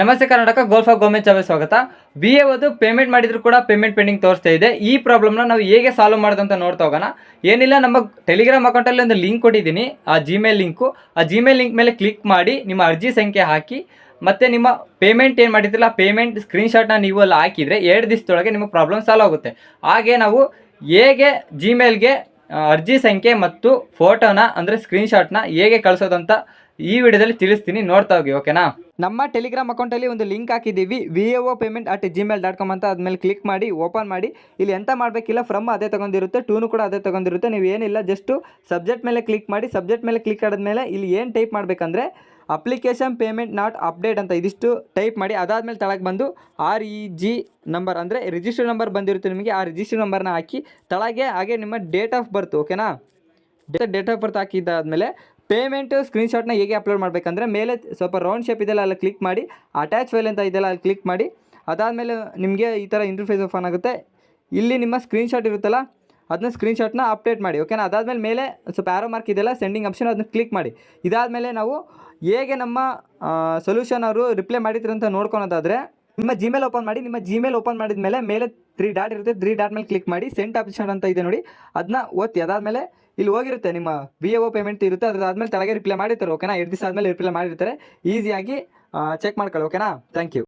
ನಮಸ್ತೆ ಕರ್ನಾಟಕ ಗೋಲ್ಫ್ ಆಫ್ ಗೋಮೆಂಟ್ ಚಾವೆ ಸ್ವಾಗತ. ವಿ ಎ ಪೇಮೆಂಟ್ ಮಾಡಿದ್ರು ಕೂಡ ಪೇಮೆಂಟ್ ಪೆಂಡಿಂಗ್ ತೋರಿಸ್ತಾ ಇದೆ. ಈ ಪ್ರಾಬ್ಲಮ್ನ ನಾವು ಹೇಗೆ ಸಾಲ್ವ್ ಮಾಡೋದಂತ ನೋಡ್ತಾ ಹೋಗೋಣ. ಏನಿಲ್ಲ, ನಮ್ಮ ಟೆಲಿಗ್ರಾಮ್ ಅಕೌಂಟಲ್ಲಿ ಒಂದು ಲಿಂಕ್ ಕೊಟ್ಟಿದ್ದೀನಿ. ಆ ಜಿಮೇಲ್ ಲಿಂಕು ಆ ಜಿಮೇಲ್ ಲಿಂಕ್ ಮೇಲೆ ಕ್ಲಿಕ್ ಮಾಡಿ, ನಿಮ್ಮ ಅರ್ಜಿ ಸಂಖ್ಯೆ ಹಾಕಿ, ಮತ್ತು ನಿಮ್ಮ ಪೇಮೆಂಟ್ ಏನು ಮಾಡಿದ್ರಲ್ಲ ಪೇಮೆಂಟ್ ಸ್ಕ್ರೀನ್ಶಾಟ್ನ ನೀವು ಅಲ್ಲಿ ಹಾಕಿದರೆ ಎರಡು ದಿವಸದೊಳಗೆ ನಿಮ್ಮ ಪ್ರಾಬ್ಲಮ್ ಸಾಲ್ವ್ ಆಗುತ್ತೆ. ಹಾಗೆ ನಾವು ಹೇಗೆ ಜಿಮೇಲ್ಗೆ ಅರ್ಜಿ ಸಂಖ್ಯೆ ಮತ್ತು ಫೋಟೋನ, ಅಂದರೆ ಸ್ಕ್ರೀನ್ಶಾಟ್ನ ಹೇಗೆ ಕಳಿಸೋದಂತ ಈ ವಿಡಿಯೋದಲ್ಲಿ ತಿಳಿಸ್ತೀನಿ. ನೋಡ್ತಾ ಹೋಗಿ ಓಕೆನಾ ನಮ್ಮ ಟೆಲಿಗ್ರಾಮ್ ಅಕೌಂಟಲ್ಲಿ ಒಂದು ಲಿಂಕ್ ಹಾಕಿದ್ದೀವಿ. V A O payment at Gmail dot com ಅಂತ ಅದ್ಮೇಲೆ ಕ್ಲಿಕ್ ಮಾಡಿ ಓಪನ್ ಮಾಡಿ. ಇಲ್ಲಿ ಎಂತ ಮಾಡಬೇಕಿಲ್ಲ ಫ್ರಮ್ ಅದೇ ತಗೊಂಡಿರುತ್ತೆ ಟೂನು ಕೂಡ ಅದೇ ತಗೊಂಡಿರುತ್ತೆ. ನೀವು ಏನಿಲ್ಲ ಜಸ್ಟು ಸಬ್ಜೆಕ್ಟ್ ಮೇಲೆ ಕ್ಲಿಕ್ ಮಾಡಿ ಸಬ್ಜೆಕ್ಟ್ ಮೇಲೆ ಕ್ಲಿಕ್ ಆಡಿದ್ಮೇಲೆ ಇಲ್ಲಿ ಏನು ಟೈಪ್ ಮಾಡಬೇಕಂದ್ರೆ ಅಪ್ಲಿಕೇಶನ್ ಪೇಮೆಂಟ್ ನಾಟ್ ಅಪ್ಡೇಟ್ ಅಂತ ಇದಿಷ್ಟು ಟೈಪ್ ಮಾಡಿ ಅದಾದಮೇಲೆ ತಳಗೆ ಬಂದು ಆರ್ ಇ ಜಿ ನಂಬರ್ ಅಂದರೆ ರಿಜಿಸ್ಟರ್ ನಂಬರ್ ಬಂದಿರುತ್ತೆ ನಿಮಗೆ, ಆ ರಿಜಿಸ್ಟರ್ ನಂಬರ್ನ ಹಾಕಿ ತಳಗೆ ಹಾಗೆ ನಿಮ್ಮ ಡೇಟ್ ಆಫ್ ಬರ್ತ್, ಓಕೆನಾ? ಡೇಟ್ ಆಫ್ ಬರ್ತ್ ಹಾಕಿದ್ದಾದಮೇಲೆ ಪೇಮೆಂಟ್ ಸ್ಕ್ರೀನ್ಶಾಟ್ನ ಹೇಗೆ ಅಪ್ಲೋಡ್ ಮಾಡಬೇಕಂದ್ರೆ ಮೇಲೆ ಸ್ವಲ್ಪ ರೌಂಡ್ ಶೇಪ್ ಇದೆಲ್ಲ ಅಲ್ಲಿ ಕ್ಲಿಕ್ ಮಾಡಿ, ಅಟ್ಯಾಚ್ ಫೈಲ್ ಅಂತ ಇದೆಲ್ಲ ಅಲ್ಲಿ ಕ್ಲಿಕ್ ಮಾಡಿ, ಅದಾದಮೇಲೆ ನಿಮಗೆ ಈ ಥರ ಇಂಟರ್ಫೇಸ್ ಓಪನ್ ಆಗುತ್ತೆ. ಇಲ್ಲಿ ನಿಮ್ಮ ಸ್ಕ್ರೀನ್ಶಾಟ್ ಇರುತ್ತಲ್ಲ, ಅದನ್ನ ಸ್ಕ್ರೀನ್ಶಾಟ್ನ ಅಪ್ಡೇಟ್ ಮಾಡಿ, ಓಕೆನಾ? ಅದಾದಮೇಲೆ ಮೇಲೆ ಸ್ವಲ್ಪ ಆರೋ ಮಾರ್ಕ್ ಇದೆಲ್ಲ ಸೆಂಡಿಂಗ್ ಆಪ್ಷನ್ ಅದನ್ನ ಕ್ಲಿಕ್ ಮಾಡಿ, ಇದಾದಮೇಲೆ ನಾವು ಹೇಗೆ ನಮ್ಮ ಸೊಲ್ಯೂಷನ್ ಅವರು ರಿಪ್ಲೈ ಮಾಡಿದ್ರು ಅಂತ ನೋಡ್ಕೊಳೋದಾದರೆ, ನಿಮ್ಮ ಜಿಮೇಲ್ ಓಪನ್ ಮಾಡಿ, ನಿಮ್ಮ ಜಿಮೇಲ್ ಓಪನ್ ಮಾಡಿದ ಮೇಲೆ ಮೇಲೆ ತ್ರೀ ಡಾಟ್ ಇರುತ್ತೆ ತ್ರೀ ಡಾಟ್ ಮೇಲೆ ಕ್ಲಿಕ್ ಮಾಡಿ ಸೆಂಟ್ ಆಪ್ಷನ್ ಅಂತ ಇದೆ ನೋಡಿ ಅದನ್ನ ಒತ್ತಿ ಅದಾದಮೇಲೆ ಇಲ್ಲಿ ಹೋಗಿರುತ್ತೆ, ನಿಮ್ಮ ವಿ ಎ ಒ ಪೇಮೆಂಟ್ ಇರುತ್ತೆ ಅದಾದಮೇಲೆ ತಳಗೆ ರಿಪ್ಲೈ ಮಾಡಿರ್ತಾರೆ ಓಕೆನಾ ಎರಡು ದಿವಸ ಆದಮೇಲೆ ರಿಪ್ಲೈ ಮಾಡಿರ್ತಾರೆ ಈಸಿಯಾಗಿ ಚೆಕ್ ಮಾಡ್ಕೊಳ್ಳಿ ಓಕೆನಾ ಥ್ಯಾಂಕ್ ಯು